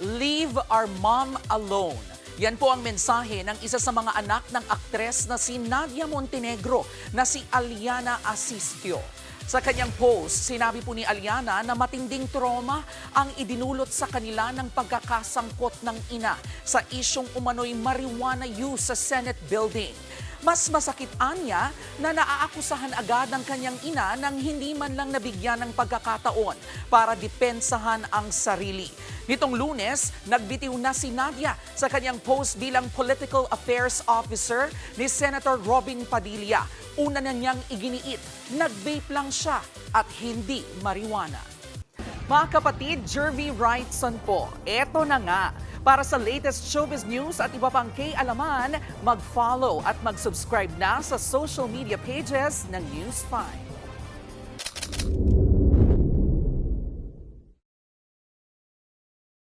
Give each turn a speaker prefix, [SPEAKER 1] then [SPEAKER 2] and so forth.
[SPEAKER 1] Leave our mom alone. Yan po ang mensahe ng isa sa mga anak ng aktres na si Nadia Montenegro na si Aliana Asistio. Sa kanyang post, sinabi po ni Aliana na matinding trauma ang idinulot sa kanila ng pagkakasangkot ng ina sa isyong umano'y marijuana use sa Senate building. Mas masakit anya na naaakusahan agad ng kanyang ina nang hindi man lang nabigyan ng pagkakataon para depensahan ang sarili. Nitong lunes, nagbitiw na si Nadia sa kanyang post bilang Political Affairs Officer ni Senator Robin Padilla. Una na niyang iginiit, nag-vape lang siya at hindi marijuana. Mga kapatid, Jervy Wrightson po. Eto na nga. Para sa latest showbiz news at iba pang kay-alaman, mag-follow at mag-subscribe na sa social media pages ng News 5.